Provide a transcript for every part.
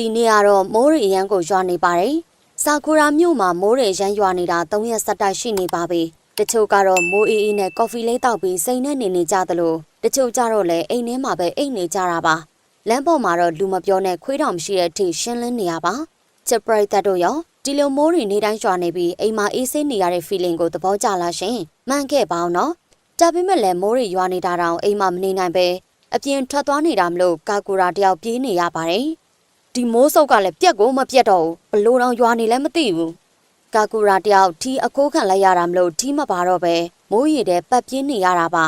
ဒီနေ့ကတော့မိုးရေအရန်ကိုရွာနေပါတယ်။ဆာကူရာမြို့မှာမိုးရေအရန်ရွာနေတာ၃ရက်ဆက်တိုက်ရှိနေပါပြီ။တချို့ကတော့မိုးအေးအေးနဲ့ကော်ဖီလေးတောက်ပြီးစိန်နဲ့နေနေကြသလိုတချို့ကြတော့လည်းအိမ်ထဲမှာပဲအိတ်နေကြတာပါ။လမ်းပေါ်မှာတော့လူမပြောနဲ့ခွေးတောင်မရှိတဲ့အထိရှင်းလင်းနေရပါ။ချစ်ပရိသတ်တို့ရောဒီလိုမိုးရေနေတိုင်းရွာနေပြီးအိမ်မှာအေးဆေးနေရတဲ့ feeling ကိုသဘောကျလားရှင်။မှန်ခဲ့ပါအောင်နော်။ဒါပေမဲ့လည်းမိုးရေရွာနေတာတောင်အိမ်မှာမနေနိုင်ပဲအပြင်ထွက်သွားနေတာမလို့ကာကူရာတယောက်ပြေးနေရပါတယ်။ ဒီမိုးစုပ်ကလည်းပြက်ကိုမပြက်တော့ဘူးဘလို့တော့ရွာနေလည်းမသိဘူးကာကူရာတယောက်ထီအကိုးခံလိုက်ရတာမလို့ထီမပါတော့ပဲမိုးရီတဲ့ပတ်ပြင်းနေရတာပါ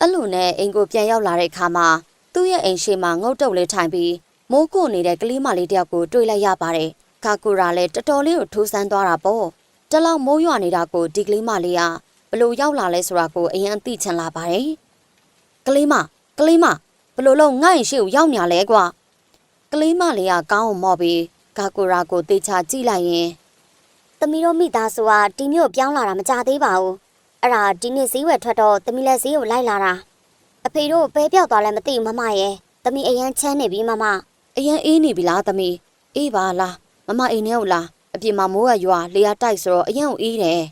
အဲ့လိုနဲ့အိမ်ကိုပြန်ရောက်လာတဲ့အခါမှာသူ့ရဲ့အိမ်ရှိမှာငုတ်တုတ်လေးထိုင်ပြီးမိုးကိုနေတဲ့ကလေးမလေးတယောက်ကိုတွေ့လိုက်ရပါတယ်ကာကူရာလည်းတော်တော်လေးကိုထိုးဆန်းသွားတာပေါ့တလောက်မိုးရွာနေတာကိုဒီကလေးမလေးကဘလို့ရောက်လာလဲဆိုတာကိုအရင်သိချင်လာပါတယ်ကလေးမကလေးမဘလို့လုံးငါ့ရင်ရှိကိုရောက်ညာလဲကွာ ကလေးမလေးကကောင်းအောင်မော့ပြီးကာကိုရာကိုတေချာကြည့်လိုက်ရင်။သမီးတို့မိသားစုကဒီမြို့ပြောင်းလာတာမကြသေးပါဘူး။အဲ့ဒါဒီနေ့ဈေးဝယ်ထွက်တော့သမီးလည်းဈေးကိုလိုက်လာတာ။အဖေတို့ဘဲပြောက်သွားလဲမသိဘူးမမရဲ့။သမီးအရန်ချမ်းနေပြီမမအရင်အေးနေပြီလားသမီးအေးပါလားမမအိမ်ထဲကိုလားအပြင်မှာမိုးကရွာလေယာတိုက်ဆိုတော့အရင်အေးတယ်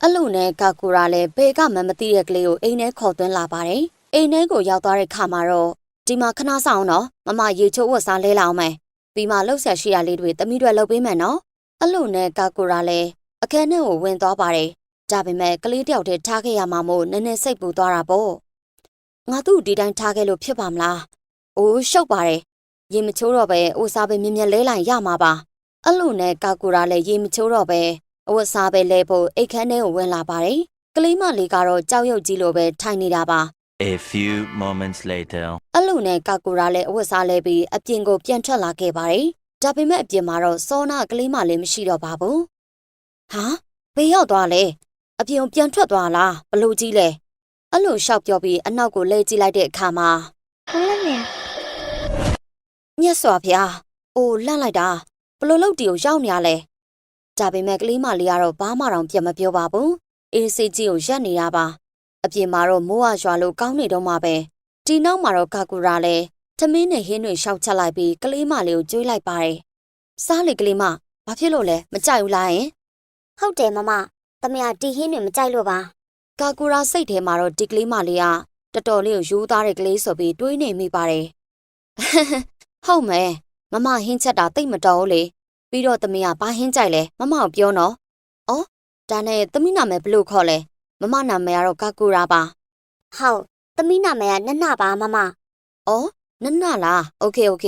အဲ့လိုနဲ့ကာကိုရာလည်းဘယ်ကမှမသိတဲ့ကလေးကိုအိမ်ထဲခေါ်သွင်းလာပါတယ်အိမ်ထဲကိုရောက်သွားတဲ့ခါမှာတော့ ဒီမှာခဏဆောင်တော့မမရေချိုးဝတ်စားလဲလာအောင်မယ်ပြီးမှလှုပ်ဆက်ရှိရလေးတွေသမီးတွေလှုပ်ပေးမယ်နော်အဲ့လိုနဲ့ကာကိုရာလည်းအခန်းထဲကိုဝင်သွားပါတယ်ဒါပေမဲ့ကလေးတယောက်တည်းထားခဲ့ရမှာမို့နည်းနည်းစိတ်ပူသွားတာပေါ့ငါသူ့ဒီတိုင်းထားခဲ့လို့ဖြစ်ပါမလားအိုးရှုပ်ပါတယ်ရေမချိုးတော့ပဲအိုစားပဲမြင်မြင်လဲလိုက်ရမှာပါအဲ့လိုနဲ့ကာကူရာလည်းရေမချိုးတော့ပဲအဝတ်စားပဲလဲဖို့အိတ်ခမ်းထဲကိုဝင်လာပါတယ်ကလေးမလေးကတော့ကြောက်ရွံ့ကြီးလိုပဲထိုင်နေတာပါ A few moments later. အဲ့လိုနဲ့ကာကူရာလည်းအဝတ်စားလဲပြီးအပြင်ကိုပြန်ထွက်လာခဲ့ပါတယ်ဒါပေမဲ့အပြင်မှာတော့စောနာကလေးမလေးမရှိတော့ပါဘူးဟာဘယ်ရောက်သွားလဲအပြင်ကိုပြန်ထွက်သွားလားဘလို့ကြီးလဲအဲ့လိုရှောက်ပြောပြီးအနောက်ကိုလှည့်ကြည့်လိုက်တဲ့အခါမှာ။ဟုတ်လားမေမြတ်စွာဘုရားအိုးလှန့်လိုက်တာဘလို့လုတ်တီကိုရောက်နေရလဲဒါပေမဲ့ကလေးမလေးကတော့ဘာမှတော့ပြန်မပြောပါဘူးအေးစိတ်ကြီးကိုရက်နေရပါ အပြင်မှာတော့မိုးဝရွာလို့ကောင်းနေတော့မှပဲဒီနောက်မှာတော့ကာကူရာလည်းသမင်းနဲ့ဟင်းတွေရှောက်ချက်လိုက်ပြီးကလေးမလေးကိုကျွေးလိုက်ပါတယ်စားလေကလေးမဘာဖြစ်လို့လဲမကြိုက်ဘူးလားယင်။ဟုတ်တယ်မမ။သမီးကဒီဟင်းတွေမကြိုက်လို့ပါကာကူရာစိတ်ထဲမှာတော့ဒီကလေးမလေးကတော်တော်လေးကိုယူသားတဲ့ကလေးဆိုပြီးတွေးနေမိပါတယ်ဟုတ်မယ်မမဟင်းချက်တာတိတ်မတော်ဘူးလေပြီးတော့သမီးကဘာဟင်းကြိုက်လဲမမကိုပြောနော်ဩဒါနဲ့သမီးနာမည်ဘယ်လို့ခေါ်လဲ မမနာမည်ကတော့ကာကူရာပါ ။ဟုတ်။သမီးနာမည်ကနနပါမမ ဩနနလားโอเคโอเค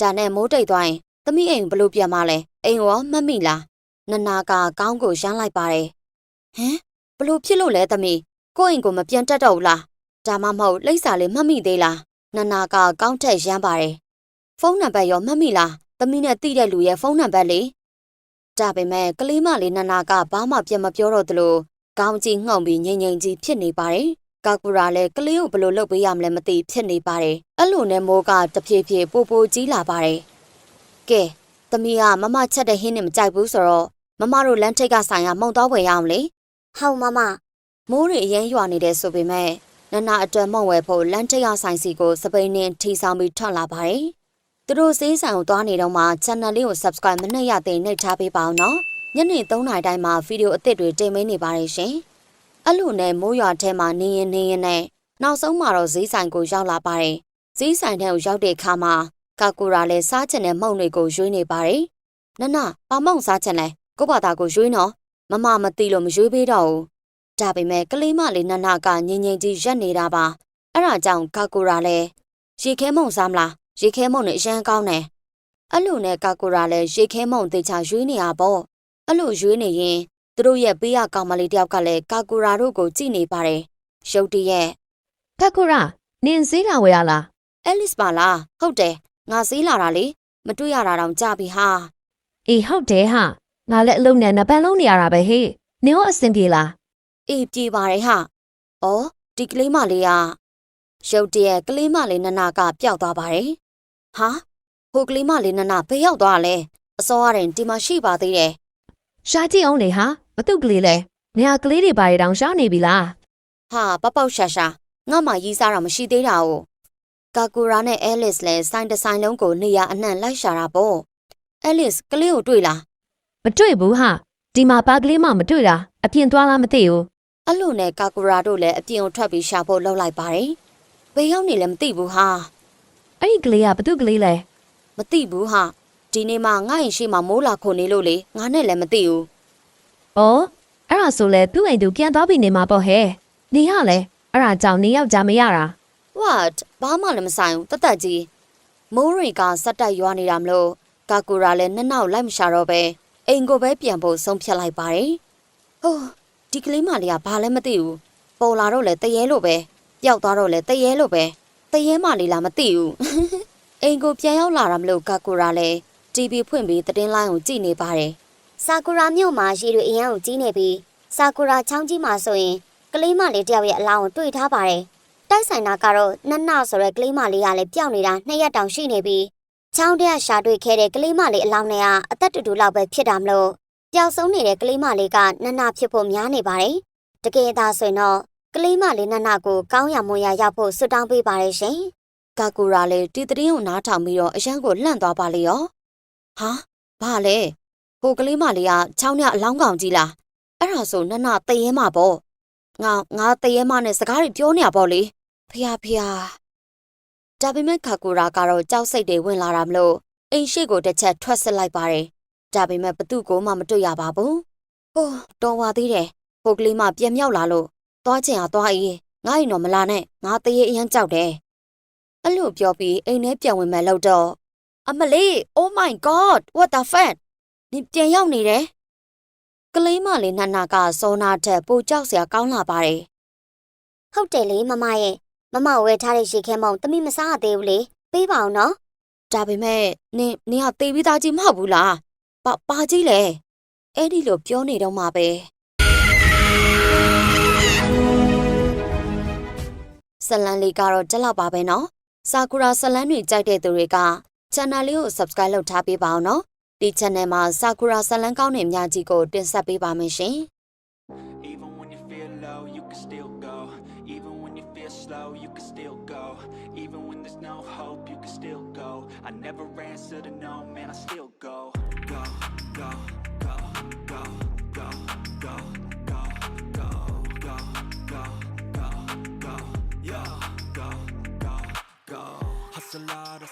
ဒါနဲ့မိုးတိတ်သွားရင်သမီးအိမ်ဘယ်လို့ပြန်မလဲအိမ်ရောမှတ်မိလားနနာကကောင်းကိုရမ်းလိုက်ပါတယ်ဟမ်ဘလို့ဖြစ်လို့လဲသမီးကိုယ့်အိမ်ကိုမပြန်တတ်တော့ဘူးလားဒါမှမဟုတ်လိပ်စာလေးမှတ်မိသေးလားနနာကကောင်းထက်ရမ်းပါတယ်ဖုန်းနံပါတ်ရောမှတ်မိလားသမီးနဲ့တိတဲ့လူရဲ့ဖုန်းနံပါတ်လေးဒါပေမဲ့ကလေးမလေးနနာကဘာမှပြန်မပြောတော့သလို ကောင်းကြီးငှုံပြီးငိမ့်ငိမ့်ကြီးဖြစ်နေပါတယ်ကာကူရာလည်းကလေးကိုဘယ်လိုလုပ်ပေးရမလဲမသိဖြစ်နေပါတယ်အဲ့လိုနဲ့မိုးကတဖြည်းဖြည်းပိုပိုကြီးလာပါတယ်ကဲသမီးကမမချက်တဲ့ဟင်းနဲ့မကြိုက်ဘူးဆိုတော့မမတို့လမ်းထိပ်ကဆိုင်ကမှုံတော့ဝယ်ရအောင်လေ။ဟုတ်မမမိုးတွေအရင်ရွာနေတယ်ဆိုပေမဲ့နနာအတွက်မုံဝယ်ဖို့လမ်းထိပ်ကဆိုင်စီကိုစပိန်နဲ့ထီဆောင်ပြီးထွက်လာပါတယ်သူတို့စေးဆိုင်ကိုသွားနေတော့မှ channel လေးကို subscribe မနှက်ရသေးနှိပ်ထားပေးပါအောင်နော် ညနေ3နာရီတိုင်းမှာဗီဒီယိုအသစ်တွေတင်ပေးနေပါတယ်ရှင်အဲ့လိုနဲ့မိုးရွာထဲမှာနေရင်နေရင်နဲ့နောက်ဆုံးမှာတော့ဈေးဆိုင်ကိုရောက်လာပါတယ်ဈေးဆိုင်ထဲကိုရောက်တဲ့အခါမှာကာကူရာလည်းစားချင်တဲ့မှုန့်တွေကိုရွေးနေပါတယ်နနပါမောင်စားချင်လဲကို့ဘာသာကိုရွေးနော်မမမသိလို့မရွေးပေးတော့ဘူးဒါပေမဲ့ကလေးမလေးနနကငင်ငင်ကြီးရက်နေတာပါအဲ့ဒါကြောင့်ကာကူရာလည်းရေခဲမုံစားမလားရေခဲမုံနဲ့အရန်ကောင်းတယ်အဲ့လိုနဲ့ကာကူရာလည်းရေခဲမုံတေချာရွေးနေရပေါ့ အဲ့လိုရွေးနေရင်သူတို့ရဲ့ပေးရကောင်မလေးတယောက်ကလည်းကာကူရာတို့ကိုကြည့်နေပါတယ်ရုတ်တရက်ကကူရာနင်ဈေးလာဝယ်ရလားအဲလစ်ပါလားဟုတ်တယ်ငါစေးလာတာလေမတွေ့ရတာတောင်ကြပြီဟာအေးဟုတ်တယ်ဟာငါလည်းအလုံးနဲ့နှစ်ပန်းလုံးနေရတာပဲဟေးနင်ရောအဆင်ပြေလားအေးပြေပါတယ်ဟာဩဒီကလေးမလေးကရုတ်တရက်ကလေးမလေးနနာကပျောက်သွားပါတယ်ဟာဟိုကလေးမလေးနနာဘယ်ရောက်သွားလဲအစောရတယ်ဒီမှာရှိပါသေးတယ် ရှားကြည့်အောင်လေဟာမတုတ်ကလေးလဲနေရာကလေးတွေပါရတောင်ရှားနေပြီလားဟာပပောက်ရှာရှာငါမှရီးစားတာမရှိသေးတာ哦ကာကူရာနဲ့အဲလစ်လည်းဆိုင်တစ်ဆိုင်လုံးကိုနေရာအနှံ့လိုက်ရှာတာပေါ့အဲလစ်ကလေးကိုတွေ့လားမတွေ့ဘူးဟာဒီမှာဘာကလေးမှမတွေ့တာအပြင်သွားလားမသိဘူးအဲ့လိုနဲ့ကာကူရာတို့လည်းအပြင်ကိုထွက်ပြီးရှာဖို့လှုပ်လိုက်ပါတယ်ဘယ်ရောက်နေလဲမသိဘူးဟာအဲ့ဒီကလေးကဘသူကလေးလဲမသိဘူးဟာ ဒီနေ့မှငါ့ရင်ရှိမှမိုးလာခုန်နေလို့လေငါနဲ့လည်းမသိဘူး။အော်အဲ့ဒါဆိုလဲသူ့အိမ်သူပြန်သွားပြီနေမှာပေါ့ဟဲ့။နေရလဲအဲ့ဒါကြောင့်နေယောက်ျားမရတာ what ဘာမှလည်းမဆိုင်ဘူးတသက်ကြီးမိုးတွေကစက်တိုက်ရွာနေတာမလို့ကာကူရာလည်းနှစ်နောက်လိုက်မရှာတော့ပဲအိမ်ကိုပဲပြန်ဖို့ဆုံးဖြတ်လိုက်ပါတယ်ဟိုးဒီကလေးမလေးကဘာလည်းမသိဘူးပေါ်လာတော့လည်းတရေလို့ပဲပျောက်သွားတော့လည်းတရေလို့ပဲတရေမလေးလားမသိဘူးအိမ်ကိုပြန်ရောက်လာတာမလို့ကာကူရာလည်း TV ဖွင့်ပြီးသတင်းလိုင်းကိုကြည့်နေပါတယ်ဆာကူရာမြို့မှာရေတွေအရန်ကိုကြီးနေပြီးဆာကူရာချောင်းကြီးမှာဆိုရင်ကလေးမလေးတယောက်ရဲ့အလောင်းကိုတွေ့ထားပါတယ်။တိုက်ဆိုင်တာကတော့နတ်နဆိုတဲ့ကလေးမလေးကလည်းပျောက်နေတာနှစ်ရက်တောင်ရှိနေပြီးချောင်းတဲ့ရှာတွေ့ခဲ့တဲ့ကလေးမလေးအလောင်းနဲ့ကအသက်တူတူလောက်ပဲဖြစ်တာမလို့ပျောက်ဆုံးနေတဲ့ကလေးမလေးကနတ်နဖြစ်ဖို့များနေပါတယ်။တကယ်သာဆိုရင်တော့ကလေးမလေးနတ်နကိုကောင်းရမွန်ရရောက်ဖို့ဆွတောင်းပေးပါတယ်ရှင်။ကာကူရာလည်းတီသတင်းကိုနားထောင်ပြီးတော့အရန်ကိုလှန့်သွားပါလေရော ဟာဘာလဲဟိုကလေးမလေးကချောင်းရအလောင်းကောင်ကြီးလားအဲ့ဒါဆိုနနတရေမပေါ့ငါငါတရေမနဲ့စကားတွေပြောနေရပေါ့လေဖះဖះဒါပေမဲ့ကာကူရာကတော့ကြောက်စိတ်တွေဝင်လာတာမလို့အိမ်ရှိကိုတစ်ချက်ထွက်စစ်လိုက်ပါတယ်ဒါပေမဲ့ဘသူ့ကိုမှမတွေ့ရပါဘူးဟိုးတော်ပါသေးတယ်ဟိုကလေးမပြန်မြောက်လာလို့သွားချင်အောင်သွားအေးငါ့ရင်တော့မလာနဲ့ငါတရေအရန်ကြောက်တယ်အဲ့လိုပြောပြီးအိမ်ထဲပြန်ဝင်မယ်လို့တော့ အမလေး oh my god what the fuck နင်ပြန်ရောက်နေတယ်ကလေးမလေးနတ်နာကစောနာထက်ပိုကြောက်စရာကောင်းလာပါတယ်ဟုတ်တယ်လေမမရဲ့မမဝယ်ထားတဲ့ရေခဲမုံတမိမစားရသေးဘူးလေပေးပါအောင်နော်ဒါပေမဲ့နင်နင်ကတေးပြီးသားကြီးမဟုတ်ဘူးလားပါပါကြီးလေအဲ့ဒီလိုပြောနေတော့မှပဲဇလန်လေးကတော့တက်လောက်ပါပဲနော်ဆာကူရာဇလန်တွေကြိုက်တဲ့သူတွေက channel လေးကို subscribe လုပ်ထားပေးပါအောင်နော်ဒီ channel မှာဆာကူရာဇလန်ကောင်းတဲ့အများကြီးကိုတင်ဆက်ပေးပါမယ်ရှင် Even when you feel low, you can still go. Even when you feel slow, you can still go. Even when there's no hope, you can still go. I never answer to no, man, I still go. Go, go, go, go,